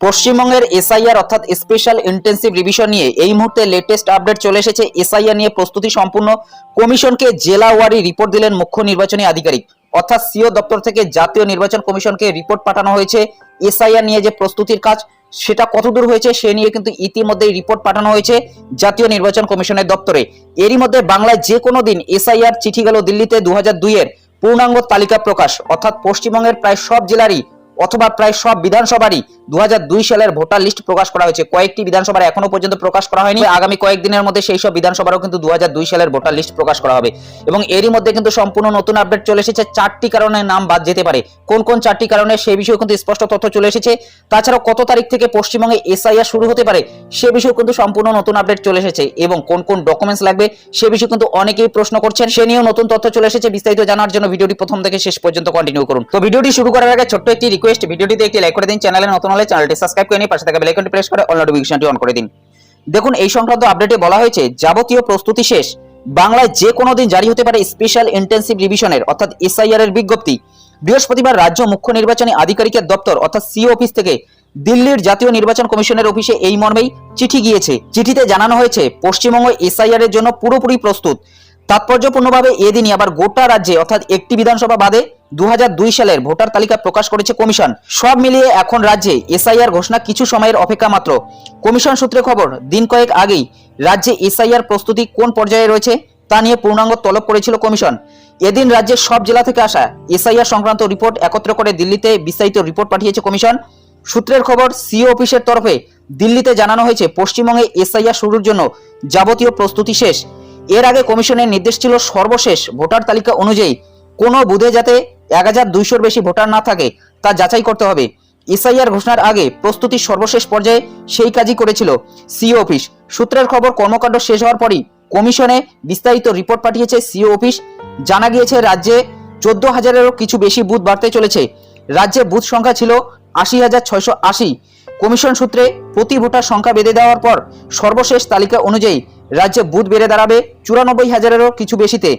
পশ্চিমবঙ্গের এসআইআর অর্থাৎ special intensive revision নিয়ে এই মুহূর্তে লেটেস্ট আপডেট চলে এসেছে এসআইআর নিয়ে প্রস্তুতি সম্পূর্ণ। কমিশনকে জেলা ওয়ারি রিপোর্ট দিলেন মুখ্য নির্বাচনী আধিকারিক। অর্থাৎ সিও দপ্তর থেকে জাতীয় নির্বাচন কমিশনকে রিপোর্ট পাঠানো হয়েছে। এসআইআর নিয়ে যে প্রস্তুতির কাজ, সেটা কতদূর হয়েছে সে নিয়ে কিন্তু ইতিমধ্যেই রিপোর্ট পাঠানো হয়েছে জাতীয় নির্বাচন কমিশনের দপ্তরে। এরই মধ্যে বাংলায় যে কোনো দিন এসআইআর চিঠি গেল দিল্লিতে দু হাজার দুই এর পূর্ণাঙ্গ তালিকা প্রকাশ, অর্থাৎ পশ্চিমবঙ্গের প্রায় সব জেলারই অথবা প্রায় সব বিধানসভারই দু হাজার দুই সালের ভোটার লিস্ট প্রকাশ করা হয়েছে। কয়েকটি বিধানসভার এখনও পর্যন্ত প্রকাশ করা হয়নি। আগামী কয়েকদিনের মধ্যে সেই সব বিধানসভারও কিন্তু দু সালের ভোটার লিস্ট প্রকাশ করা হবে। এবং এরই মধ্যে কিন্তু সম্পূর্ণ নতুন আপডেট চলে এসেছে। চারটি কারণে নাম বাদ যেতে পারে। কোন কোন চারটি কারণে সেই বিষয়ে কিন্তু স্পষ্ট তথ্য চলে এসেছে। তাছাড়াও কত তারিখ থেকে পশ্চিমবঙ্গে এসআইআর শুরু হতে পারে, সে বিষয়ে কিন্তু সম্পূর্ণ নতুন আপডেট চলে এসেছে। এবং কোন কোন ডকুমেন্টস লাগবে, সে বিষয়ে কিন্তু অনেকেই প্রশ্ন করছেন। সে নিয়েও নতুন তথ্য চলে এসেছে। বিস্তারিত জানার জন্য ভিডিওটি প্রথম থেকে শেষ পর্যন্ত কন্টিনিউ করুন। তো ভিডিওটি শুরু করার আগে ছোট্ট একটি ভিডিওটিতে একটি লাইক করে দিন চ্যানেলে নতুন হলে চ্যানেলটি সাবস্ক্রাইব করে নিয়ে পাশে থাকা বেল আইকনটি প্রেস করে অল নোটিফিকেশনটি অন করে দিন। দেখুন, এই সংক্রান্ত আপডেটে বলা হয়েছে, যাবতীয় প্রস্তুতি শেষ। বাংলায় যে কোনো দিন জারি হতে পারে স্পেশাল ইন্টেন্সিভ রিভিশনের অর্থাৎ এসআইআর এর বিজ্ঞপ্তি। বৃহস্পতিবার রাজ্য মুখ্য নির্বাচনী আধিকারিকের দপ্তর, অর্থাৎ সিও অফিস থেকে দিল্লির জাতীয় নির্বাচন কমিশনের অফিসে এই মর্মেই চিঠি গিয়েছে। চিঠিতে জানানো হয়েছে, পশ্চিমবঙ্গ এসআইআর এর জন্য পুরোপুরি প্রস্তুত। তাৎপর্যপূর্ণভাবে এদিনই আবার গোটা রাজ্যে, অর্থাৎ একটি বিধানসভা বাদে দু হাজার দুই সালের ভোটার তালিকা প্রকাশ করেছে কমিশন। সব মিলিয়ে এখন রাজ্যে এসআইআর ঘোষণা কিছু সময়ের অপেক্ষা মাত্র। কমিশন সূত্রে খবর, দিন কয়েক আগেই রাজ্যে এসআইআর প্রস্তুতি কোন পর্যায়ে রয়েছে তা নিয়ে পূর্ণাঙ্গ তলব করেছিল কমিশন। এদিন রাজ্যের সব জেলা থেকে আসা এসআইআর সংক্রান্ত রিপোর্ট একত্র করে দিল্লিতে বিস্তারিত রিপোর্ট পাঠিয়েছে কমিশন। সূত্রের খবর, সিও অফিসের তরফে দিল্লিতে জানানো হয়েছে, পশ্চিমবঙ্গে এসআইআর শুরুর জন্য যাবতীয় প্রস্তুতি শেষ। এর আগে কমিশনের নির্দেশ ছিল সর্বশেষ ভোটার তালিকা অনুযায়ী কোনো বুথে যাতে এক হাজার দুইশোর বেশি ভোটার না থাকে, তা যাচাই করতে হবে। এসআইআর ঘোষণার আগে প্রস্তুতির সর্বশেষ পর্যায়ে সেই কাজই করেছিল সিও অফিস। সূত্রের খবর, কর্মকাণ্ড শেষ হওয়ার পরই কমিশনে বিস্তারিত রিপোর্ট পাঠিয়েছে সিও অফিস। জানা গিয়েছে, রাজ্যে চোদ্দ হাজারেরও কিছু বেশি বুথ বাড়তে চলেছে। রাজ্যে বুথ সংখ্যা ছিল আশি হাজার ছয়শো আশি। কমিশন সূত্রে প্রতি ভোটার সংখ্যা বেঁধে দেওয়ার পর সর্বশেষ তালিকা অনুযায়ী রাজ্যে বুথ বেড়ে দাঁড়াবে চুরানব্বই হাজারেরও কিছু বেশিতে।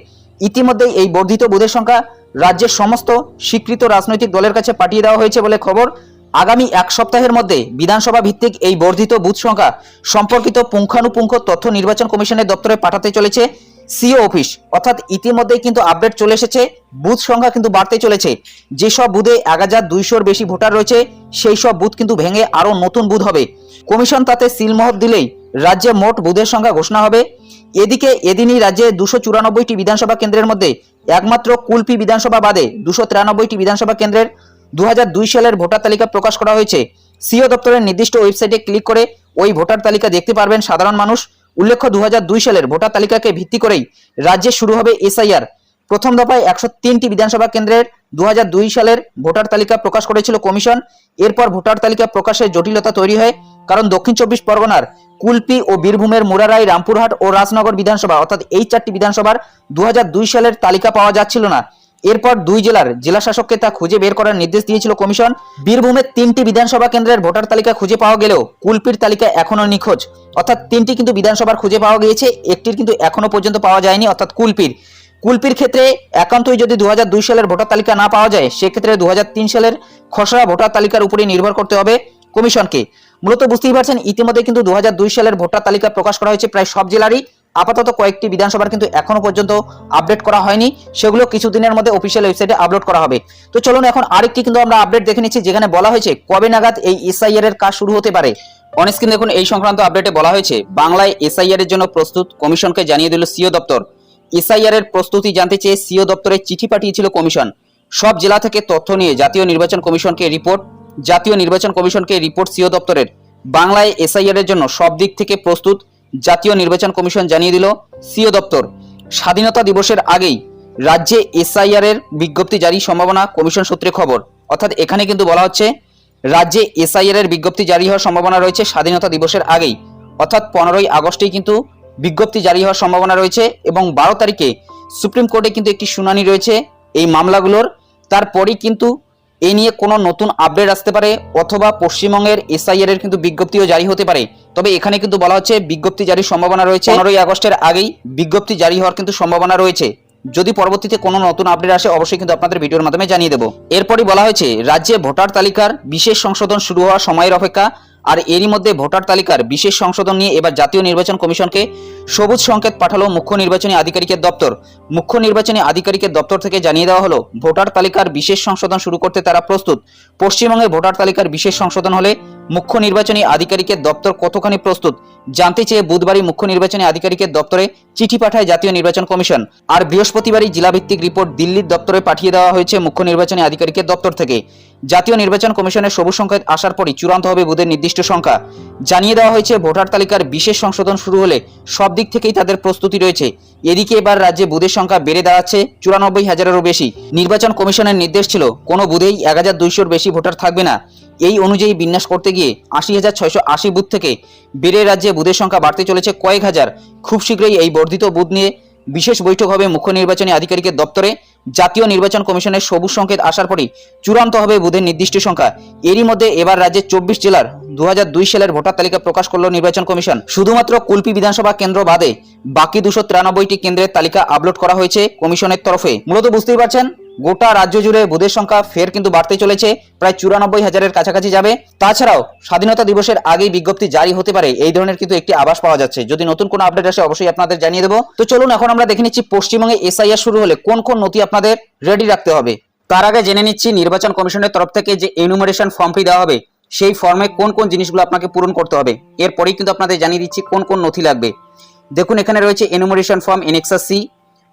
ইতিমধ্যেই এই বর্ধিত বুথের সংখ্যা রাজ্যের সমস্ত স্বীকৃত রাজনৈতিক দলের কাছে পাঠিয়ে দেওয়া হয়েছে বলে খবর আগামী এক সপ্তাহের মধ্যে বিধানসভা ভিত্তিক এই বর্ধিত বুথ সংখ্যা সম্পর্কিত পুঙ্খানুপুঙ্খ তথ্য নির্বাচন কমিশনের দপ্তরে পাঠাতে চলেছে সিও অফিস। অর্থাৎ ইতিমধ্যেই কিন্তু আপডেট চলে এসেছে, বুথ সংখ্যা কিন্তু বাড়তে চলেছে। যেসব বুথে এক হাজার দুইশোর বেশি ভোটার রয়েছে, সেই সব বুথ কিন্তু ভেঙে আরও নতুন বুথ হবে। কমিশন তাতে সিলমোহর দিলেই রাজ্যে মোট বুথের সংখ্যা ঘোষণা হবে। এদিকে এদিনই রাজ্যে দুশো চুরানব্বইটি বিধানসভা কেন্দ্রের মধ্যে একমাত্র কুলপি বিধানসভা বাদে দুশো তিরানব্বইটি বিধানসভা কেন্দ্রের দু হাজার দুই সালের ভোটার তালিকা প্রকাশ করা হয়েছে। সিও দপ্তরের নির্দিষ্ট ওয়েবসাইটে ক্লিক করে ওই ভোটার তালিকা দেখতে পারবেন সাধারণ মানুষ। উল্লেখ্য দু হাজার দুই সালের ভোটার তালিকাকে ভিত্তি করেই রাজ্যে শুরু হবে এসআইআর। প্রথম দফায় একশো তিনটি বিধানসভা কেন্দ্রের দু হাজার দুই সালের ভোটার তালিকা প্রকাশ করেছিল কমিশন। এরপর ভোটার তালিকা প্রকাশের জটিলতা তৈরি হয়, কারণ দক্ষিণ চব্বিশ পরগনার কুলপি ও বীরভূমের মুরারাই, রামপুরহাট ও রাজনগর বিধানসভা, অর্থাৎ এই চারটি বিধানসভার দুহাজার দুই সালের তালিকা পাওয়া যাচ্ছিল না। এরপর দুই জেলার জেলা শাসককে তা খুঁজে বের করার নির্দেশ দিয়েছিল কমিশন। বীরভূমের তিনটি বিধানসভা কেন্দ্রের ভোটার তালিকা খুঁজে পাওয়া গেলেও কুলপির তালিকা এখনও নিখোঁজ। অর্থাৎ তিনটি কিন্তু বিধানসভার খুঁজে পাওয়া গিয়েছে, একটির কিন্তু এখনও পর্যন্ত পাওয়া যায়নি, অর্থাৎ কুলপির। কুলপির ক্ষেত্রে একান্তই যদি দু হাজার দুই সালের ভোটার তালিকা না পাওয়া যায়, সেক্ষেত্রে দু হাজার তিন সালের খসড়া ভোটার তালিকার উপরে নির্ভর করতে হবে কমিশনকে। মূলত বুঝতেই পারছেন, ইতিমধ্যে কিন্তু দু হাজার দুই সালের ভোটার তালিকা প্রকাশ করা হয়েছে প্রায় সব জেলারই। আপাতত কয়েকটি বিধানসভার কিন্তু এখনও পর্যন্ত আপডেট করা হয়নি। সেগুলো কিছুদিনের মধ্যে অফিসিয়াল ওয়েবসাইটে আপলোড করা হবে। তো চলুন এখন আরেকটি কিন্তু আমরা আপডেট দেখে নিচ্ছি, যেখানে বলা হয়েছে কবে নাগাদ এই এসআইআর এর কাজ শুরু হতে পারে। অনস্ক্রিন দেখুন, এই সংক্রান্ত আপডেটে বলা হয়েছে, বাংলায় এসআইআর এর জন্য প্রস্তুত, কমিশনকে জানিয়ে দিল সিও দপ্তর। এসআইআর এর প্রস্তুতি জানতে চেয়ে সিও দপ্তরে চিঠি পাঠিয়েছিল কমিশন। সব জেলা থেকে তথ্য নিয়ে জাতীয় নির্বাচন কমিশনকে রিপোর্ট, জাতীয় নির্বাচন কমিশনকে রিপোর্ট সিও দপ্তরের। বাংলায় এসআইআর এর জন্য সব দিক থেকে প্রস্তুত, জাতীয় নির্বাচন কমিশন জানিয়ে দিল সিও দপ্তর। স্বাধীনতা দিবসের আগেই রাজ্যে এসআইআর এর বিজ্ঞপ্তি জারি সম্ভাবনা কমিশন সূত্রে খবর। অর্থাৎ এখানে কিন্তু বলা হচ্ছে, রাজ্যে এসআইআর এর বিজ্ঞপ্তি জারি হওয়ার সম্ভাবনা রয়েছে স্বাধীনতা দিবসের আগেই। অর্থাৎ পনেরোই আগস্টেই কিন্তু বিজ্ঞপ্তি জারি হওয়ার সম্ভাবনা রয়েছে এবং বারো তারিখে সুপ্রিম কোর্টে কিন্তু একটি শুনানি রয়েছে এই মামলাগুলোর। তারপরেই কিন্তু এ নিয়ে কোনো নতুন আপডেট আসতে পারে অথবা পশ্চিমবঙ্গের এসআইআর এর কিন্তু বিজ্ঞপ্তিও জারি হতে পারে। তবে এখানে কিন্তু বলা হচ্ছে বিজ্ঞপ্তি জারির সম্ভাবনা রয়েছে। পনেরোই আগস্টের আগেই বিজ্ঞপ্তি জারি হওয়ার কিন্তু সম্ভাবনা রয়েছে। যদি পরবর্তীতে কোনো নতুন আপডেট আসে, অবশ্যই কিন্তু আপনাদের ভিডিওর মাধ্যমে জানিয়ে দেবো। এরপরই বলা হয়েছে, রাজ্যে ভোটার তালিকার বিশেষ সংশোধন শুরু হওয়ার সময়ের অপেক্ষা আর এরই মধ্যে ভোটার তালিকার বিশেষ সংশোধন নিয়ে এবার জাতীয় নির্বাচন কমিশনকে সবুজ সংকেত পাঠালো মুখ্য নির্বাচনী আধিকারিকের দপ্তর। মুখ্য নির্বাচনী আধিকারিকের দপ্তর থেকে জানিয়ে দেওয়া হলো, ভোটার তালিকার বিশেষ সংশোধন শুরু করতে তারা প্রস্তুত। পশ্চিমবঙ্গে ভোটার তালিকার বিশেষ সংশোধন হলে মুখ্য নির্বাচনী আধিকারিকের দপ্তর কতখানি প্রস্তুত জানতে চেয়ে বুধবারই মুখ্য নির্বাচনী আধিকারিকের দপ্তরে চিঠি পাঠায় জাতীয় নির্বাচন কমিশন। আর বৃহস্পতিবারই জেলাভিত্তিক রিপোর্ট দিল্লির দপ্তরে পাঠিয়ে দেওয়া হয়েছে মুখ্য নির্বাচনী আধিকারিকের দপ্তর থেকে। জাতীয় নির্বাচন কমিশনের সবুজ সংকেত আসার পরই চূড়ান্ত হবে বুধের নির্দিষ্ট সংখ্যা। জানিয়ে দেওয়া হয়েছে, ভোটার তালিকার বিশেষ সংশোধন শুরু হলে সব দিক থেকেই তাদের প্রস্তুতি রয়েছে। এদিকে এবার রাজ্যে বুধের সংখ্যা বেড়ে দাঁড়াচ্ছে চুরানব্বই হাজারেরও বেশি। নির্বাচন কমিশনের নির্দেশ ছিল, কোনো বুধেই এক হাজার দুইশোর বেশি ভোটার থাকবে না। এই অনুযায়ী বিন্যাস করতে গিয়ে আশি হাজার ছয়শো আশি বুথ থেকে বেড়ে রাজ্যে বুথের সংখ্যা বাড়তে চলেছে কয়েক হাজার। খুব শীঘ্রই এই বর্ধিত বুথ নিয়ে বিশেষ বৈঠক হবে মুখ্য নির্বাচনী আধিকারিকের দপ্তরে। জাতীয় নির্বাচন কমিশনের সবুজ সংকেত আসার পরই চূড়ান্ত হবে বুধের নির্দিষ্ট সংখ্যা। এরই মধ্যে এবার রাজ্যের চব্বিশ জেলার দু হাজার দুই সালের ভোটার তালিকা প্রকাশ করল নির্বাচন কমিশন। শুধুমাত্র কুলপি বিধানসভা কেন্দ্র বাদে বাকি দুশো তিরানব্বইটি কেন্দ্রের তালিকা আপলোড করা হয়েছে কমিশনের তরফে। মূলত বুঝতেই পারছেন গোটা রাজ্য জুড়ে বুধের সংখ্যা ফের কিন্তু বাড়তে চলেছে, প্রায় চুরানব্বই হাজারের কাছাকাছি যাবে। তাছাড়াও স্বাধীনতা দিবসের আগেই বিজ্ঞপ্তি জারি হতে পারে, এই ধরনের কিন্তু একটি আভাস পাওয়া যাচ্ছে। যদি নতুন কোনো আপডেট আসে অবশ্যই আপনাদের জানিয়ে দেবো। তো চলুন, এখন আমরা দেখে নিচ্ছি পশ্চিমবঙ্গে এসআইআর শুরু হলে কোন কোন নথি আপনাদের রেডি রাখতে হবে। তার আগে জেনে নিচ্ছি, নির্বাচন কমিশনের তরফ থেকে যে এনুমারেশন ফর্মটি দেওয়া হবে, সেই ফর্মে কোন কোন জিনিসগুলো আপনাকে পূরণ করতে হবে। এরপরেই কিন্তু আপনাদের জানিয়ে দিচ্ছি কোন কোন নথি লাগবে। দেখুন, এখানে রয়েছে এনুমারেশন ফর্ম এনএক্সাস সি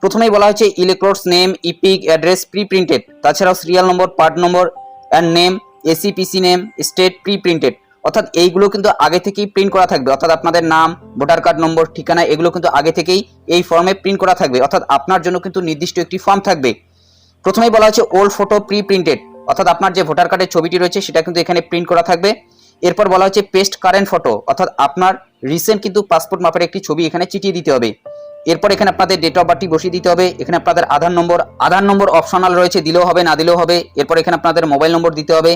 প্রথমেই বলা হয়েছে elector's name EPIC address pre printed তাছাড়াও serial number part number and name ACPC name state pre printed অর্থাৎ এইগুলো কিন্তু আগে থেকেই প্রিন্ট করা থাকবে। অর্থাৎ আপনাদের নাম ভোটার কার্ড নম্বর ঠিকানা, এগুলো কিন্তু আগে থেকেই এই ফর্মে প্রিন্ট করা থাকবে। অর্থাৎ আপনার জন্য কিন্তু নির্দিষ্ট একটি ফর্ম থাকবে। প্রথমেই বলা হচ্ছে ওল্ড ফটো প্রি প্রিন্টেড অর্থাৎ আপনার যে ভোটার কার্ডের ছবিটি রয়েছে, সেটা কিন্তু এখানে প্রিন্ট করা থাকবে। এরপর বলা হচ্ছে পেস্ট কারেন্ট ফটো অর্থাৎ আপনার রিসেন্ট কিন্তু পাসপোর্ট মাপের একটি ছবি এখানে চিটিয়ে দিতে হবে। এরপর এখানে আপনাদের ডেট অফ বার্থটি বসিয়ে দিতে হবে। এখানে আপনাদের আধার নম্বর আধার নম্বর অপশনাল রয়েছে, দিলেও হবে, না দিলেও হবে। এরপর এখানে আপনাদের মোবাইল নম্বর দিতে হবে।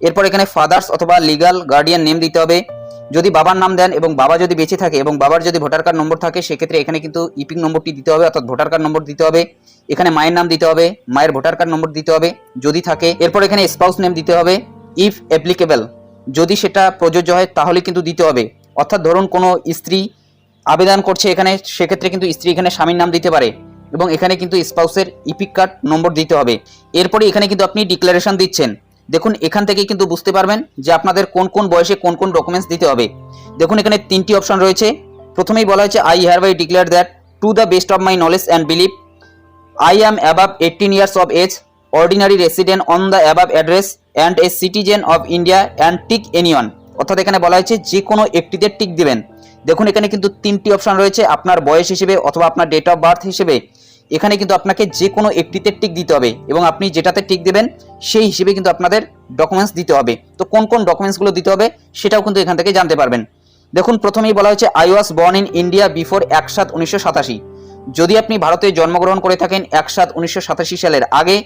এরপর এখানে ফাদার্স অথবা লিগাল গার্ডিয়ান নেম দিতে হবে। যদি বাবার নাম দেন এবং বাবা যদি বেঁচে থাকে এবং বাবার যদি ভোটার কার্ড নম্বর থাকে, সেক্ষেত্রে এখানে কিন্তু ইপিক নম্বরটি দিতে হবে, অর্থাৎ ভোটার কার্ড নম্বর দিতে হবে। এখানে মায়ের নাম দিতে হবে, মায়ের ভোটার কার্ড নম্বর দিতে হবে, যদি থাকে। এরপর এখানে স্পাউস নেম দিতে হবে ইফ অ্যাপ্লিকেবল যদি সেটা প্রযোজ্য হয়, তাহলে কিন্তু দিতে হবে। অর্থাৎ ধরুন কোনো স্ত্রী আবেদন করছে এখানে, সেক্ষেত্রে কিন্তু স্ত্রী এখানে স্বামীর নাম দিতে পারে এবং এখানে কিন্তু স্পাউসের ইপিক কার্ড নম্বর দিতে হবে। এরপরে এখানে কিন্তু আপনি ডিক্লারেশন দিচ্ছেন। দেখুন, এখান থেকে কিন্তু বুঝতে পারবেন যে আপনাদের কোন কোন বয়সে কোন কোন ডকুমেন্টস দিতে হবে। দেখুন, এখানে তিনটি অপশন রয়েছে। প্রথমেই বলা হয়েছে I have I declare that to the best of my knowledge and believe I am above eighteen years of age ordinary resident on the above address and a citizen of India and tick any one অর্থাৎ এখানে বলা হয়েছে, যে কোনো একটিতে tick দিবেন। দেখুন, এখানে কিন্তু তিনটি অপশন রয়েছে, আপনার বয়স হিসেবে অথবা আপনার ডেট অফ বার্থ হিসেবে। এখানে কিন্তু আপনাকে যে কোনো একটিতে টিক দিতে হবে এবং আপনি যেটাতে টিক দেবেন, সেই হিসেবে কিন্তু আপনাদের ডকুমেন্টস দিতে হবে। তো কোন কোন ডকুমেন্টসগুলো দিতে হবে, সেটাও কিন্তু এখান থেকে জানতে পারবেন। দেখুন, প্রথমেই বলা হয়েছে I was born in India before এক সাত উনিশশো সাতাশি। যদি আপনি ভারতে জন্মগ্রহণ করে থাকেন এক সাত উনিশশো সাতাশি সালের আগে,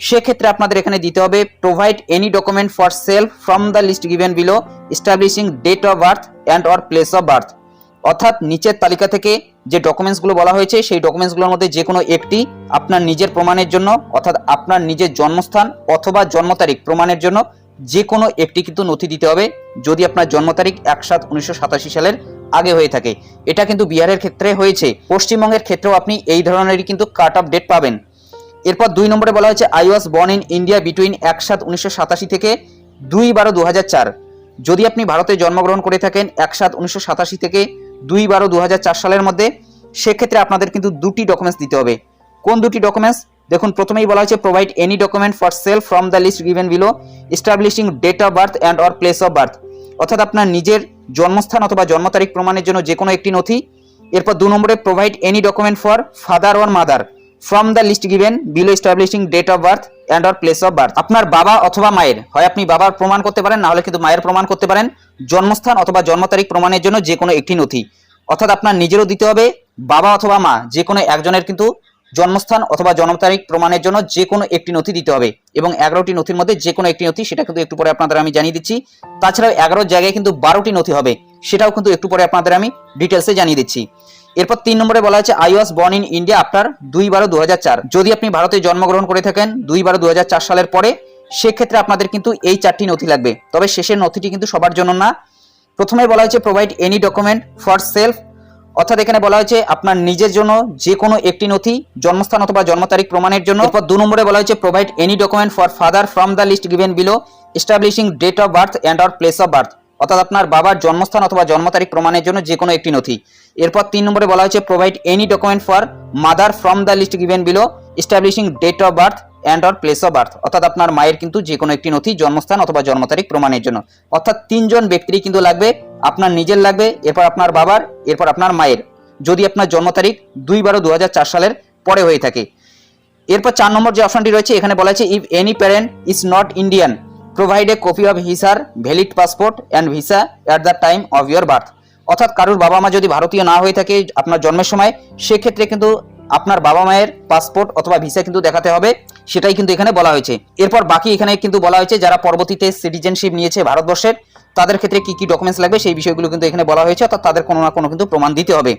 সেক্ষেত্রে আপনাদের এখানে দিতে হবে provide any document for self from the list given below establishing date of birth and or place of birth অর্থাৎ নিচের তালিকা থেকে যে ডকুমেন্টসগুলো বলা হয়েছে, সেই ডকুমেন্টসগুলোর মধ্যে যে কোনো একটি আপনার নিজের প্রমাণের জন্য, অর্থাৎ আপনার নিজের জন্মস্থান অথবা জন্ম তারিখ প্রমাণের জন্য যে কোনো একটি কিন্তু নথি দিতে হবে যদি আপনার জন্ম তারিখ এক সাত উনিশশো সালের আগে হয়ে থাকে। এটা কিন্তু বিহারের ক্ষেত্রে হয়েছে। পশ্চিমবঙ্গের ক্ষেত্রেও আপনি এই ধরনেরই কিন্তু কাট অফ ডেট পাবেন। এরপর দুই নম্বরে বলা হয়েছে I was born in India between এক সাত উনিশশো থেকে দুই বারো দু যদি আপনি ভারতে জন্মগ্রহণ করে থাকেন, এক সাত উনিশশো থেকে দুই বারো দু সালের মধ্যে, সেক্ষেত্রে আপনাদের কিন্তু দুটি ডকুমেন্টস দিতে হবে। কোন দুটি ডকুমেন্টস দেখুন, প্রথমেই বলা হয়েছে provide any document for self from the list given below establishing date of birth and or place of birth অর্থাৎ আপনার নিজের জন্মস্থান অথবা জন্ম তারিখ প্রমাণের জন্য যে কোনো একটি নথি। এরপর দু নম্বরে provide any document for father or mother from the list given below establishing date of birth and or place of birth আপনার বাবা অথবা মায়ের, হয় আপনি বাবার প্রমাণ করতে পারেন, না হলে কিন্তু মায়ের প্রমাণ করতে পারেন, জন্মস্থান অথবা জন্ম তারিখ প্রমাণের জন্য যে কোনো একটি নথি। অর্থাৎ আপনার নিজেরও দিতে হবে, বাবা অথবা মা, যে কোনো একজনের কিন্তু জন্মস্থান অথবা জন্ম তারিখ প্রমাণের জন্য যে কোনো একটি নথি দিতে হবে এবং এগারোটি নথির মধ্যে যে কোনো একটি নথি, সেটা কিন্তু একটু পরে আপনাদের আমি জানিয়ে দিচ্ছি। তাছাড়াও এগারো জায়গায় কিন্তু বারোটি নথি হবে। সেটাও কিন্তু একটু পরে আপনাদের আমি ডিটেলসে জানিয়ে দিচ্ছি। এরপর তিন নম্বরে বলা হচ্ছে I was born in India after দুই বারো দু যদি আপনি ভারতে জন্মগ্রহণ করে থাকেন দুই বারো দু সালের পরে, সেক্ষেত্রে আপনাদের কিন্তু এই চারটি নথি লাগবে। তবে শেষের নথিটি কিন্তু সবার জন্য না। প্রথমে বলা হয়েছে provide any document for self অর্থাৎ এখানে বলা হয়েছে, আপনার নিজের জন্য যে কোনো একটি নথি, জন্মস্থান অথবা জন্ম তারিখ প্রমাণের জন্য। এরপর দু নম্বরে বলা হয়েছে provide any document for father from the list given below establishing date of birth and or place of birth অর্থাৎ আপনার বাবার জন্মস্থান অথবা জন্ম তারিখ প্রমাণের জন্য যে কোনো একটি নথি। এরপর তিন নম্বরে বলা হয়েছে provide any document for mother from the list given below establishing date of birth and or place of birth অর্থাৎ আপনার মায়ের কিন্তু যে কোনো একটি নথি জন্মস্থান অথবা জন্ম তারিখ প্রমাণের জন্য। অর্থাৎ তিনজন ব্যক্তিরই কিন্তু লাগবে, আপনার নিজের লাগবে, এরপর আপনার বাবার, এরপর আপনার মায়ের। যদি আপনার জন্ম তারিখ দুই বারো দু সালের পরে হয়ে থাকে। এরপর চার নম্বর যে অপশনটি রয়েছে, এখানে বলা হয়েছে if any parent is not Indian provide a copy of his her valid passport and visa at the time of your birth অর্থাৎ কারোর বাবা মা যদি ভারতীয় না হয়ে থাকে আপনার জন্মের সময়, সেক্ষেত্রে কিন্তু আপনার বাবা মায়ের পাসপোর্ট অথবা ভিসা কিন্তু দেখাতে হবে, সেটাই কিন্তু এখানে বলা হয়েছে। এরপর বাকি এখানে কিন্তু বলা হয়েছে, যারা পরবর্তীতে সিটিজেনশিপ নিয়েছে ভারতবর্ষের, তাদের ক্ষেত্রে কি কি ডকুমেন্টস লাগবে সেই বিষয়গুলো কিন্তু এখানে বলা হয়েছে, অর্থাৎ তাদের কোনো না কোনো কিন্তু প্রমাণ দিতে হবে।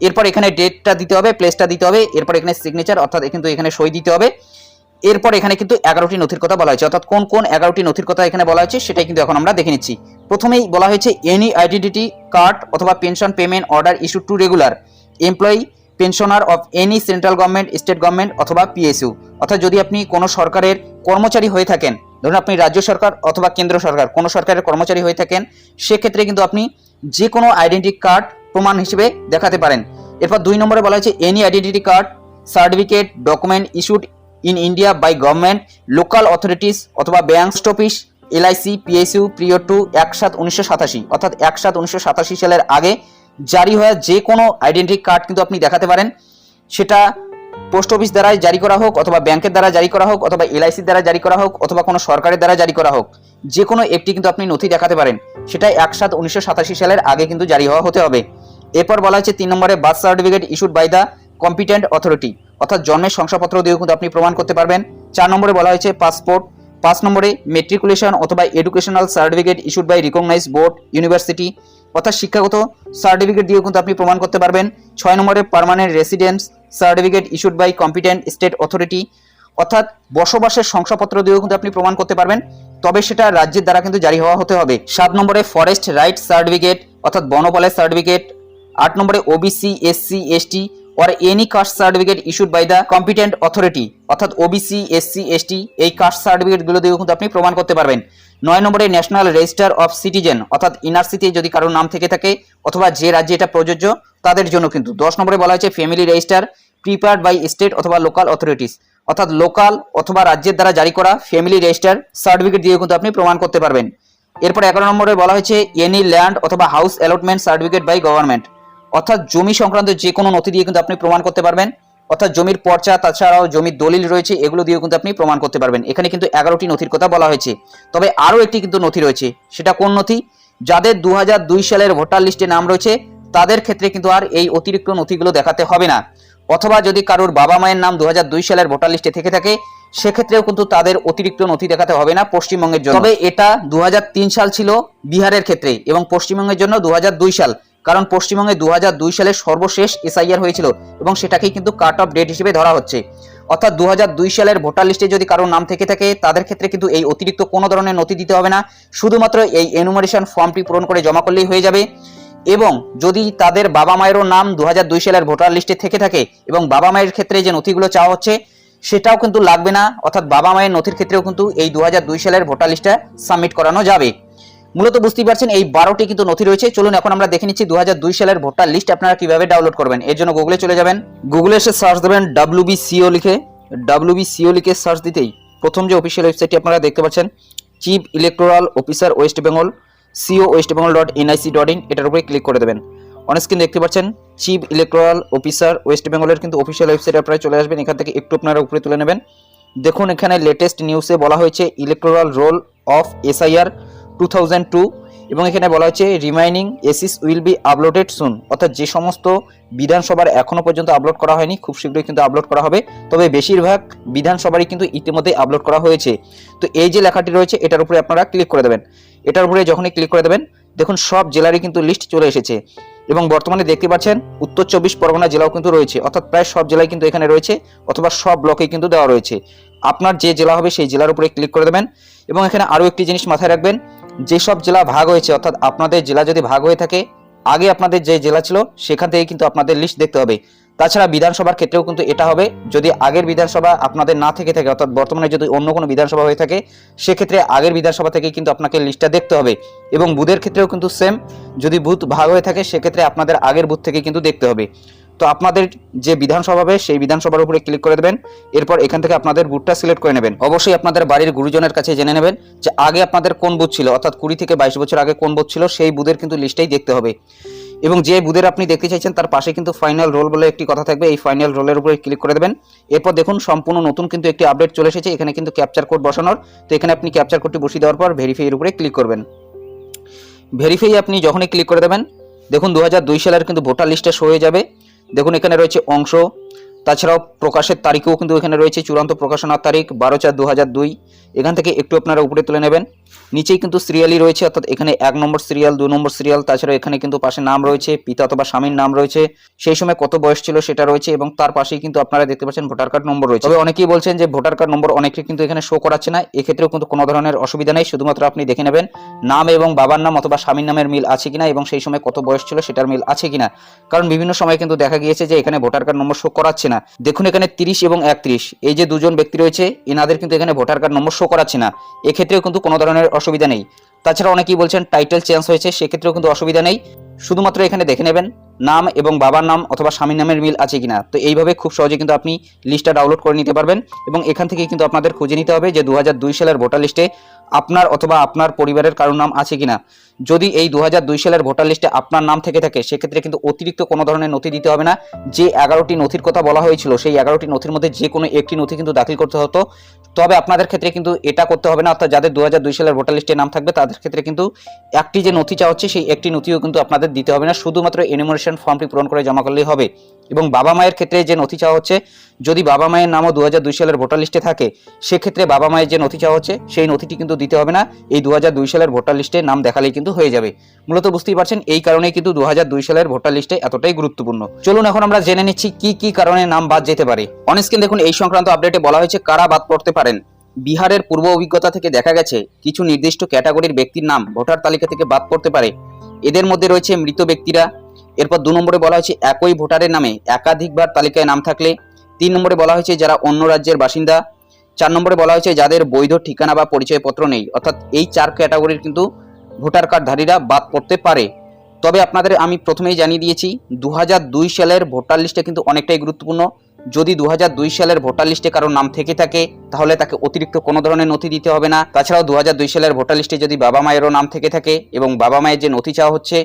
এরপর এখানে ডেটটা দিতে হবে প্লেসটা দিতে হবে, এরপর এখানে সিগনেচার অর্থাৎ কিন্তু এখানে সই দিতে হবে। এরপর এখানে কিন্তু এগারোটি নথির কথা বলা হয়েছে। অর্থাৎ কোন কোন এগারোটি নথির কথা এখানে বলা হয়েছে সেটাই কিন্তু এখন আমরা দেখে নিচ্ছি। প্রথমেই বলা হয়েছে এনি আইডেন্টিটি কার্ড অথবা pension payment order issue to regular employee pensioner of any central government state government অথবা পিএসইউ অর্থাৎ যদি আপনি কোনো সরকারের কর্মচারী হয়ে থাকেন, ধরুন আপনি রাজ্য সরকার অথবা কেন্দ্র সরকার, কোনো সরকারের কর্মচারী হয়ে থাকেন, সেক্ষেত্রে কিন্তু আপনি যে কোনো আইডেন্টি কার্ড প্রমাণ হিসেবে দেখাতে পারেন। এরপর দুই নম্বরে বলা হয়েছে any identity card certificate document issued in India by government local authorities অথবা bank office LIC PSU prior to এক সাত উনিশশো সাতাশি, অর্থাৎ এক সাত উনিশশো সাতাশি সালের আগে জারি হওয়া যে কোনো আইডেন্টি কার্ড কিন্তু আপনি দেখাতে পারেন। সেটা পোস্ট অফিস দ্বারা জারি করা হোক অথবা ব্যাংকের দ্বারা জারি করা হোক অথবা এলআইসির দ্বারা জারি করা হোক অথবা কোনো সরকারের দ্বারা জারি করা হোক, যে কোনো একটি কিন্তু আপনি নথি দেখাতে পারেন। সেটা এক সাত উনিশশো সাতাশি সালের আগে কিন্তু জারি হওয়া হতে হবে। এরপর বলা হচ্ছে তিন নম্বরে birth certificate issued by the competent authority অর্থাৎ জন্মের শংসাপত্র দিয়েও কিন্তু আপনি প্রমাণ করতে পারবেন। চার নম্বরে বলা হয়েছে পাসপোর্ট পাঁচ নম্বরে মেট্রিকুলেশন অথবা educational certificate issued by recognise board university অর্থাৎ শিক্ষাগত সার্টিফিকেট দিয়েও কিন্তু আপনি প্রমাণ করতে পারবেন। ছয় নম্বরে permanent residence certificate issued by competent state authority অর্থাৎ বসবাসের শংসাপত্র দিয়েও কিন্তু আপনি প্রমাণ করতে পারবেন। তবে সেটা রাজ্যের দ্বারা কিন্তু জারি হওয়া হতে হবে। সাত নম্বরে ফরেস্ট রাইট সার্টিফিকেট অর্থাৎ বনপালের সার্টিফিকেট আট নম্বরে OBC SC ST or any caste certificate issued by the competent authority অর্থাৎ ওবিসি এসসি এসটি এই কাস্ট সার্টিফিকেটগুলো দিয়েও কিন্তু আপনি প্রমাণ করতে পারবেন। নয় নম্বরে ন্যাশনাল রেজিস্টার অফ সিটিজেন অর্থাৎ এনআরসিতে যদি কারোর নাম থেকে থাকে, অথবা যে রাজ্যে এটা প্রযোজ্য, তাদের জন্য কিন্তু। দশ নম্বরে বলা হয়েছে family register prepared by state অথবা লোকাল অথরিটিস অর্থাৎ লোকাল অথবা রাজ্যের দ্বারা জারি করা ফ্যামিলি রেজিস্টার সার্টিফিকেট দিয়ে কিন্তু আপনি প্রমাণ করতে পারবেন। এরপর এগারো নম্বরে বলা হয়েছে এনি ল্যান্ড অথবা house allotment certificate by government অর্থাৎ জমি সংক্রান্ত যে কোনো নথি দিয়ে কিন্তু আপনি প্রমাণ করতে পারবেন। অর্থাৎ জমির পর্চা, তাছাড়াও জমির দলিল রয়েছে, এগুলো দিয়েও কিন্তু আপনি প্রমাণ করতে পারবেন। এখানে কিন্তু এগারোটি নথির কথা বলা হয়েছে। তবে আরও একটি কিন্তু নথি রয়েছে, সেটা কোন নথি? যাদের দু সালের ভোটার লিস্টে নাম রয়েছে, তাদের ক্ষেত্রে কিন্তু আর এই অতিরিক্ত নথিগুলো দেখাতে হবে না। অথবা যদি কারোর বাবা মায়ের নাম দু হাজার দুই সালের ভোটার লিস্টে থেকে থাকে, সেক্ষেত্রেও কিন্তু তাদের অতিরিক্ত নথি দেখাতে হবে না পশ্চিমবঙ্গের জন্য। তবে এটা দু হাজার তিন সাল ছিল বিহারের ক্ষেত্রে এবং পশ্চিমবঙ্গের জন্য দু হাজার দুই সাল। কারণ পশ্চিমবঙ্গে দু সালে সর্বশেষ এসআইআর হয়েছিল এবং সেটাকেই কিন্তু কাট অফ ডেট হিসেবে ধরা হচ্ছে। অর্থাৎ দু হাজার দুই সালের ভোটার লিস্টে যদি কারোর নাম থেকে থাকে, তাদের ক্ষেত্রে কিন্তু এই অতিরিক্ত কোনো ধরনের নথি দিতে হবে না। শুধুমাত্র এই এনুমারেশন ফর্মটি পূরণ করে জমা করলেই হয়ে যাবে। এবং যদি তাদের বাবা মায়েরও নাম দু হাজার দুই সালের ভোটার লিস্টে থেকে থাকে এবং বাবা মায়ের ক্ষেত্রে যে নথিগুলো চাওয়া হচ্ছে, সেটাও কিন্তু লাগবে না। অর্থাৎ বাবা মায়ের নথির ক্ষেত্রেও কিন্তু এই দু হাজার দুই সালের ভোটার লিস্টটা সাবমিট করানো যাবে। মূলত বুঝতেই পারছেন, এই বারোটি কিন্তু নথি রয়েছে। চলুন এখন আমরা দেখে নিচ্ছি দু হাজার দুই সালের ভোটার লিস্ট আপনারা কীভাবে ডাউনলোড করবেন। এর জন্য গুগলে চলে যাবেন। গুগলে এসে সার্চ দেবেন ডাব্লিউ সিও লিখে। ডাব্লিউ সিও লিখে সার্চ দিতেই প্রথম যে অফিসিয়াল ওয়েবসাইটটি আপনারা দেখতে পাচ্ছেন chief electoral officer West Bengal CEO West Bengal dot NIC dot in এটার উপরে ক্লিক করে দেবেন। অনেক স্ক্রিন দেখতে পাচ্ছেন চিফ ইলেকটোরাল অফিসার ওয়েস্ট বেঙ্গলের কিন্তু অফিসিয়াল ওয়েবসাইট আপনারা চলে আসবেন। এখান থেকে একটু আপনারা উপরে তুলে নেবেন। দেখুন এখানে লেটেস্ট নিউজে বলা হয়েছে electoral roll of SIR two এবং এখানে বলা হচ্ছে remaining ACs will be uploaded soon অর্থাৎ যে সমস্ত বিধানসভার এখনও পর্যন্ত আপলোড করা হয়নি, খুব শীঘ্রই কিন্তু আপলোড করা হবে। তবে বেশিরভাগ বিধানসভারই কিন্তু ইতিমধ্যে আপলোড করা হয়েছে। তো এই যে লেখাটি রয়েছে, এটার উপরে আপনারা ক্লিক করে দেবেন। এটার উপরে যখনই ক্লিক করে দেবেন, দেখুন সব জেলারই কিন্তু লিস্ট চলে এসেছে। এবং বর্তমানে দেখতে পাচ্ছেন, উত্তর চব্বিশ পরগনা জেলাও কিন্তু রয়েছে। অর্থাৎ প্রায় সব জেলায় কিন্তু এখানে রয়েছে, অথবা সব ব্লকে কিন্তু দেওয়া রয়েছে। আপনার যে জেলা হবে, সেই জেলার উপরে ক্লিক করে দেবেন। এবং এখানে আরও একটি জিনিস মাথায় রাখবেন যেসব জেলা ভাগ হয়েছে, অর্থাৎ আপনাদের জেলা যদি ভাগ হয়ে থাকে, আগে আপনাদের যে জেলা ছিল, সেখান থেকে কিন্তু আপনাদের লিস্ট দেখতে হবে। তাছাড়া বিধানসভার ক্ষেত্রেও কিন্তু এটা হবে, যদি আগের বিধানসভা আপনাদের না থেকে থাকে, অর্থাৎ বর্তমানে যদি অন্য কোনো বিধানসভা হয়ে থাকে, সেক্ষেত্রে আগের বিধানসভা থেকে কিন্তু আপনাকে লিস্টটা দেখতে হবে। এবং বুথের ক্ষেত্রেও কিন্তু সেম যদি বুথ ভাগ হয়ে থাকে, সেক্ষেত্রে আপনাদের আগের বুথ থেকে কিন্তু দেখতে হবে। তো আপনাদের যে বিধানসভা হবে, সেই বিধানসভার উপরে ক্লিক করে দেবেন। এরপর এখান থেকে আপনাদের বুথটা সিলেক্ট করে নেবেন। অবশ্যই আপনাদের বাড়ির গুরুজনের কাছে জেনে নেবেন যে আগে আপনাদের কোন বুথ ছিল, অর্থাৎ কুড়ি থেকে বাইশ বছর আগে কোন বুথ ছিল, সেই বুথের কিন্তু লিস্টেই দেখতে হবে। এবং যে বুথের আপনি দেখতে চাইছেন, তার পাশে কিন্তু ফাইনাল রোল বলে একটি কথা থাকবে, এই ফাইনাল রোলের উপরে ক্লিক করে দেবেন। এরপর দেখুন, সম্পূর্ণ নতুন কিন্তু একটি আপডেট চলে এসেছে, এখানে কিন্তু ক্যাপচার কোড বসানোর। তো এখানে আপনি ক্যাপচার কোডটি বসিয়ে দেওয়ার পর ভেরিফাইয়ের উপরে ক্লিক করবেন। ভেরিফাই আপনি যখনই ক্লিক করে দেবেন, দেখুন দু হাজার দুই সালের কিন্তু ভোটার লিস্টে শো হয়ে যাবে। দেখুন, এখানে রয়েছে অংশ। তাছাড়াও প্রকাশের তারিখও কিন্তু এখানে রয়েছে। চূড়ান্ত প্রকাশনার তারিখ বারো চার দু এখান থেকে একটু আপনারা উপরে তুলে নেবেন। নিচেই কিন্তু সিরিয়ালই রয়েছে, অর্থাৎ এখানে এক নম্বর সিরিয়াল, দু নম্বর সিরিয়াল তাছাড়া এখানে কিন্তু পাশে নাম রয়েছে, পিতা অথবা স্বামীর নাম রয়েছে। সেই সময় কত বয়স ছিল সেটা রয়েছে এবং তার পাশেই কিন্তু আপনারা দেখতে পাচ্ছেন ভোটার কার্ড নম্বর রয়েছে। তবে অনেকেই বলছেন যে ভোটার কার্ড নম্বর অনেকে কিন্তু এখানে শো করাচ্ছে না, এক্ষেত্রেও কিন্তু কোনো ধরনের অসুবিধা নেই। শুধুমাত্র আপনি দেখে নেবেন নাম এবং বাবার নাম অথবা স্বামীর নামের মিল আছে কিনা এবং সেই সময় কত বয়স ছিল সেটার মিল আছে কিনা। কারণ বিভিন্ন সময় কিন্তু দেখা গিয়েছে যে এখানে ভোটার কার্ড নম্বর শো করাচ্ছে না। দেখুন এখানে তিরিশ এবং একত্রিশ। এই যে দুজন ব্যক্তি রয়েছে, এনাদের কিন্তু এখানে ভোটার কার্ড নম্বর শো করাচ্ছে না। এক্ষেত্রেও কিন্তু কোনো ধরনের অসুবিধা নেই। তাছাড়া অনেকেই বলছেন টাইটেল চেঞ্জ হয়েছে, সেক্ষেত্রেও কিন্তু অসুবিধা নেই। শুধুমাত্র এখানে দেখে নেবেন, নাম এবং বাবার নাম অথবা স্বামীর নামের মিল আছে কিনা। তো এইভাবে খুব সহজে কিন্তু আপনি লিস্টটা ডাউনলোড করে নিতে পারবেন এবং এখান থেকে কিন্তু আপনাদের খুঁজে নিতে হবে যে দু হাজার দুই সালের ভোটার লিস্টে আপনার অথবা আপনার পরিবারের কারোর নাম আছে কিনা। যদি এই দু সালের ভোটার লিস্টে আপনার নাম থেকে থাকে, সেক্ষেত্রে কিন্তু অতিরিক্ত কোনো ধরনের নথি দিতে হবে না। যে এগারোটি নথির কথা বলা হয়েছিল, সেই এগারোটি নথির মধ্যে যে কোনো একটি নথি কিন্তু দাখিল করতে হতো। তবে আপনাদের ক্ষেত্রে কিন্তু এটা করতে হবে না, অর্থাৎ যাদের দু সালের ভোটার লিস্টে নাম থাকবে, তাদের ক্ষেত্রে কিন্তু একটি যে নথি চাওয়া হচ্ছে, সেই একটি নথিও কিন্তু আপনাদের দিতে হবে না। শুধুমাত্র এনিমোরেশন ফর্মটি পূরণ করে জমা করলেই হবে। এবং বাবা মায়ের ক্ষেত্রে যে নথি চাওয়া হচ্ছে, যদি বাবা মায়ের নামও দু সালের ভোটার লিস্টে থাকে, সেক্ষেত্রে বাবা মায়ের যে নথি চাওয়া হচ্ছে, সেই নথিটি কিন্তু দিতে হবে না। এই দু সালের ভোটার লিস্টে নাম দেখালেই কিন্তু হয়ে যাবে। মূলত বুঝতেই পারছেন, এই কারণেই কিন্তু দু সালের ভোটার লিস্টে এতটাই গুরুত্বপূর্ণ। চলুন এখন আমরা জেনে নিচ্ছি কি কি কারণে নাম বাদ যেতে পারে। অনস্ক্রিন দেখুন, এই সংক্রান্ত আপডেটে বলা হয়েছে কারা বাদ পড়তে পারেন। বিহারের পূর্ব অভিজ্ঞতা থেকে দেখা গেছে, কিছু নির্দিষ্ট ক্যাটাগরির ব্যক্তির নাম ভোটার তালিকা থেকে বাদ পড়তে পারে। এদের মধ্যে রয়েছে মৃত ব্যক্তিরা। এরপর দু নম্বরে বলা হয়েছে, একই ভোটারের নামে একাধিকবার তালিকায় নাম থাকলে। তিন নম্বরে বলা হয়েছে, যারা অন্য রাজ্যের বাসিন্দা। চার নম্বরে বলা হয়েছে, যাদের বৈধ ঠিকানা বা পরিচয়পত্র নেই। অর্থাৎ এই চার ক্যাটাগরির কিন্তু ভোটার কার্ডধারীরা বাদ পড়তে পারে। তবে আপনাদের আমি প্রথমেই জানিয়ে দিয়েছি দু হাজার দুই সালের ভোটার লিস্টে কিন্তু অনেকটাই গুরুত্বপূর্ণ। যদি দু হাজার দুই সালের ভোটার লিস্টে কারও নাম থেকে থাকে, তাহলে তাকে অতিরিক্ত কোনো ধরনের নথি দিতে হবে না। তাছাড়াও দু হাজার দুই সালের ভোটার লিস্টে যদি বাবা মায়েরও নাম থেকে থাকে এবং বাবা মায়ের যে নথি চাওয়া হচ্ছে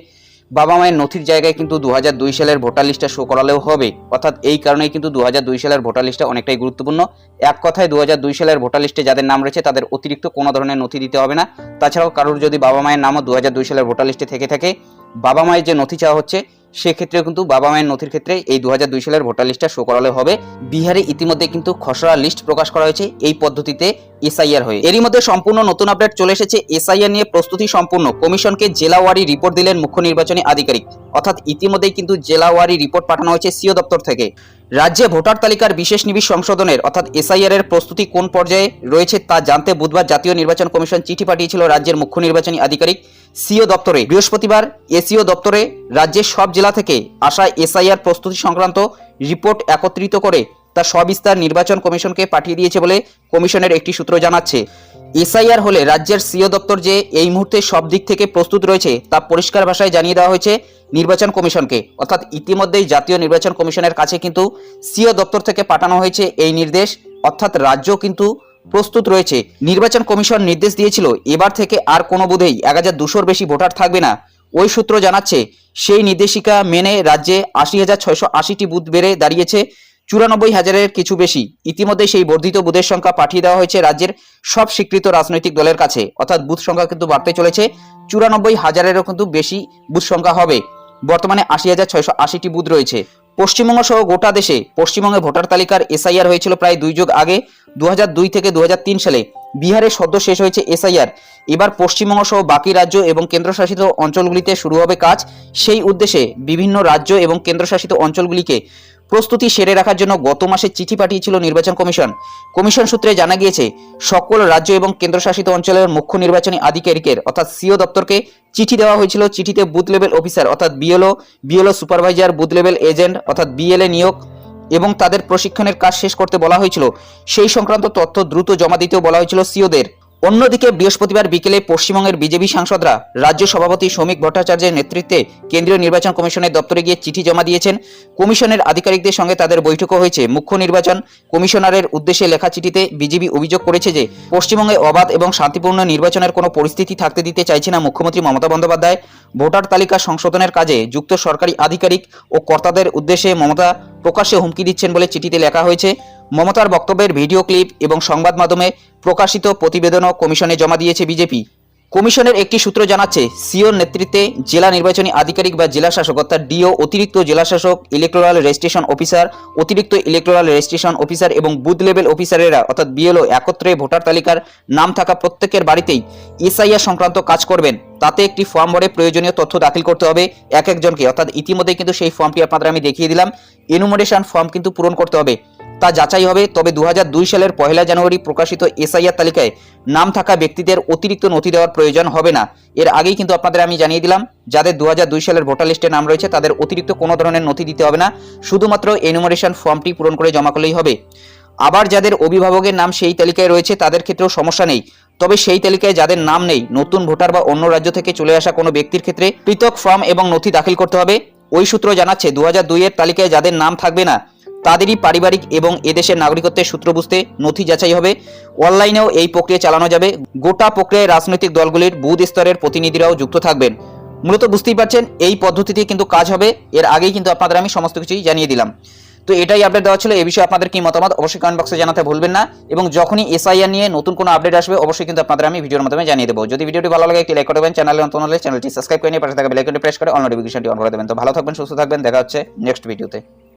বাবা মায়ের নথির জায়গায় কিন্তু দু হাজার দুই সালের ভোটার লিস্টটা শো করালেও হবে। অর্থাৎ এই কারণেই কিন্তু দু হাজার দুই সালের ভোটার লিস্টটা অনেকটাই গুরুত্বপূর্ণ। এক কথায় দু হাজার দুই সালের ভোটার লিস্টে যাদের নাম রয়েছে, তাদের অতিরিক্ত কোনো ধরনের নথি দিতে হবে না। তাছাড়াও কারোর যদি বাবা মায়ের নামও দু হাজার দুই সালের ভোটার লিস্টে থেকে থাকে বাবা মায়ের যে নথি চাওয়া হচ্ছে সেক্ষেত্রে কিন্তু বাবা মায়ের নথির ক্ষেত্রে এই দু সালের ভোটার লিস্টটা শো করালে হবে। বিহারে ইতিমধ্যে কিন্তু খসড়া লিস্ট প্রকাশ করা হয়েছে, এই পদ্ধতিতে এসআইআর হয়ে। এরই মধ্যে সম্পূর্ণ নতুন আপডেট চলে এসেছে, এসআইআর নিয়ে প্রস্তুতি সম্পূর্ণ। কমিশনকে জেলাওয়ারি রিপোর্ট দিলেন মুখ্য নির্বাচনী আধিকারিক। অর্থাৎ ইতিমধ্যেই কিন্তু জেলা ওয়ারি রিপোর্ট পাঠানো হয়েছে সিও দপ্তর থেকে। রাজ্যে ভোটার তালিকার বিশেষ নিবিশ সংশোধনের, অর্থাৎ এসআইআর এর প্রস্তুতি কোন পর্যায়ে রয়েছে তা জানতে বুধবার জাতীয় নির্বাচন কমিশন চিঠি পাঠিয়েছিল রাজ্যের মুখ্য নির্বাচনী আধিকারিক, সিও দপ্তরে। বৃহস্পতিবার এসিও দপ্তরে রাজ্যের সব জেলা থেকে আসা এসআইআর প্রস্তুতি সংক্রান্ত রিপোর্ট একত্রিত করে তা সবিস্তার নির্বাচন কমিশনকে পাঠিয়ে দিয়েছে বলে কমিশনের একটি সূত্র জানাচ্ছে। এসআইআর হলে রাজ্যের সিও দপ্তর যে এই মুহূর্তে সব দিক থেকে প্রস্তুত রয়েছে, তা পরিষ্কার ভাষায় জানিয়ে দেওয়া হয়েছে নির্বাচন কমিশনকে। অর্থাৎ ইতিমধ্যেই জাতীয় নির্বাচন কমিশনের কাছে কিন্তু সিও দপ্তর থেকে পাঠানো হয়েছে এই নির্দেশ। অর্থাৎ রাজ্য কিন্তু প্রস্তুত রয়েছে। নির্বাচন কমিশন নির্দেশ দিয়েছিল, এবার থেকে আর কোনো বোধেই এক হাজার দুশোর বেশি ভোটার থাকবে না। ওই সূত্র জানাচ্ছে, সেই নির্দেশিকা মেনে রাজ্যে আশি হাজার ছয়শো আশিটি বুথ বেড়ে দাঁড়িয়েছে। চুরানব্বই হাজারের কিছু বেশি। ইতিমধ্যে সেই বর্ধিত বুথের সংখ্যা পাঠিয়ে দেওয়া হয়েছে রাজ্যের সব স্বীকৃত রাজনৈতিক দলের কাছে। অর্থাৎ বুথ সংখ্যা কিন্তু বাড়তে চলেছে। চুরানব্বই হাজারেরও কিন্তু বেশি বুথ সংখ্যা হবে। বর্তমানে আশি হাজার ছয়শো আশিটি বুথ রয়েছে। পশ্চিমবঙ্গ সহ গোটা দেশে পশ্চিমবঙ্গে ভোটার তালিকার এসআইআর হয়েছিল প্রায় দুই যুগ আগে দু দুই থেকে দু হাজার তিন সালে। বিহারে সদ্য শেষ হয়েছে এসআইআর। এবার পশ্চিমবঙ্গ সহ বাকি রাজ্য এবং কেন্দ্রশাসিত অঞ্চলগুলিতে শুরু হবে কাজ। সেই উদ্দেশ্যে বিভিন্ন রাজ্য এবং কেন্দ্রশাসিত অঞ্চলগুলিকে প্রস্তুতি সেরে রাখার জন্য গত মাসে চিঠি পাঠিয়েছিল নির্বাচন কমিশন। কমিশন সূত্রে জানা গিয়েছে, সকল রাজ্য এবং কেন্দ্রশাসিত অঞ্চলের মুখ্য নির্বাচনী আধিকারিকের, অর্থাৎ সিও দপ্তরকে চিঠি দেওয়া হয়েছিল। চিঠিতে বুথ লেভেল অফিসার, অর্থাৎ BLO BLO supervisor, booth level agent, অর্থাৎ বিএলএ নিয়োগ এবং তাদের প্রশিক্ষণের কাজ শেষ করতে বলা হয়েছিল। সেই সংক্রান্ত তথ্য দ্রুত জমা দিতেও বলা হয়েছিল সিওদের। অন্যদিকে বৃহস্পতিবার বিকেলে পশ্চিমবঙ্গের বিজেপি সাংসদরা রাজ্য সভাপতি শ্রমিক ভট্টাচার্যের নেতৃত্বে কেন্দ্রীয় নির্বাচন কমিশনের দপ্তরে গিয়ে চিঠি জমা দিয়েছেন। কমিশনের আধিকারিকদের সঙ্গে তাদের বৈঠকও হয়েছে। মুখ্য নির্বাচন কমিশনারের উদ্দেশ্যে লেখা চিঠিতে বিজেপি অভিযোগ করেছে যে, পশ্চিমবঙ্গে অবাধ এবং শান্তিপূর্ণ নির্বাচনের কোনো পরিস্থিতি থাকতে দিতে চাইছে না মুখ্যমন্ত্রী মমতা বন্দ্যোপাধ্যায়। ভোটার তালিকা সংশোধনের কাজে যুক্ত সরকারি আধিকারিক ও কর্তাদের উদ্দেশ্যে মমতা প্রকাশ্যে হুমকি দিচ্ছেন বলে চিঠিতে লেখা হয়েছে। মমতার বক্তব্যের ভিডিও ক্লিপ এবং সংবাদ মাধ্যমে প্রকাশিত প্রতিবেদনও কমিশনে জমা দিয়েছে বিজেপি। কমিশনের একটি সূত্র জানাচ্ছে, সিওর নেতৃত্বে জেলা নির্বাচনী আধিকারিক বা জেলা শাসক অর্থাৎ ডিও, অতিরিক্ত জেলা শাসক ইলেকট্রাল রেজিস্ট্রেশন অফিসার অতিরিক্ত ইলেকট্রাল রেজিস্ট্রেশন অফিসার এবং বুথ লেভেল অফিসারেরা অর্থাৎ বিএলও, একত্রে ভোটার তালিকার নাম থাকা প্রত্যেকের বাড়িতেই এসআইআর সংক্রান্ত কাজ করবেন। তাতে একটি ফর্ম ভরে প্রয়োজনীয় তথ্য দাখিল করতে হবে এক একজনকে। অর্থাৎ ইতিমধ্যে কিন্তু সেই ফর্মটি আপনাদের আমি দেখিয়ে দিলাম। এনুমারেশন ফর্ম কিন্তু পূরণ করতে হবে। তা যাচাই হবে, তবে দু হাজার দুই সালের পহেলা জানুয়ারি প্রকাশিত এসআইআর তালিকায় নাম থাকা ব্যক্তিদের অতিরিক্ত নথি দেওয়ার প্রয়োজন হবে না। এর আগেই কিন্তু আপনাদের আমি জানিয়ে দিলাম, যাদের দু হাজার দুই সালের ভোটার লিস্টে নাম রয়েছে, তাদের অতিরিক্ত কোনো ধরনের নথি দিতে হবে না। শুধুমাত্র এনুমারেশন ফর্মটি পূরণ করে জমা করলেই হবে। আবার যাদের অভিভাবকের নাম সেই তালিকায় রয়েছে, তাদের ক্ষেত্রেও সমস্যা নেই। তবে সেই তালিকায় যাদের নাম নেই, নতুন ভোটার বা অন্য রাজ্য থেকে চলে আসা কোনো ব্যক্তির ক্ষেত্রে পৃথক ফর্ম এবং নথি দাখিল করতে হবে। ওই সূত্র জানাচ্ছে দু হাজার দুই এর তালিকায় যাদের নাম থাকবে না তাদেরই পারিবারিক এবং এদেশের নাগরিকত্বের সূত্র বুঝতে নথি যাচাই হবে। অনলাইনেও এই প্রক্রিয়া চালানো যাবে। গোটা প্রক্রিয়ায় রাজনৈতিক দলগুলির বুথ স্তরের প্রতিনিধিরাও যুক্ত থাকবেন। মূলত বুঝতেই পারছেন, এই পদ্ধতিতে কিন্তু কাজ হবে। এর আগেই কিন্তু আপনাদের আমি সমস্ত কিছুই জানিয়ে দিলাম। তো এটাই আপডেট দেওয়া ছিল। এই বিষয়ে আপনাদের কি মতামত অবশ্যই কমেন্ট বক্সে জানাতে ভুলবেন না। এবং যখনই এসআইআর নিয়ে নতুন কোনো আপডেট আসবে, অবশ্যই কিন্তু আপনাদের আমি ভিডিওর মাধ্যমে জানিয়ে দেবো। যদি ভিডিওটি ভালো লাগে, একটি লাইক করে দেবেন। চ্যানেলে নতুন হলে চ্যানেলটি সাবস্ক্রাইব করে নিয়ে পাশে থাকা বেল আইকনটি প্রেস করে অল নোটিফিকেশনটি অন করে দেবেন। তো ভালো থাকবেন, সুস্থ থাকবেন। দেখা হচ্ছে নেক্সট ভিডিওতে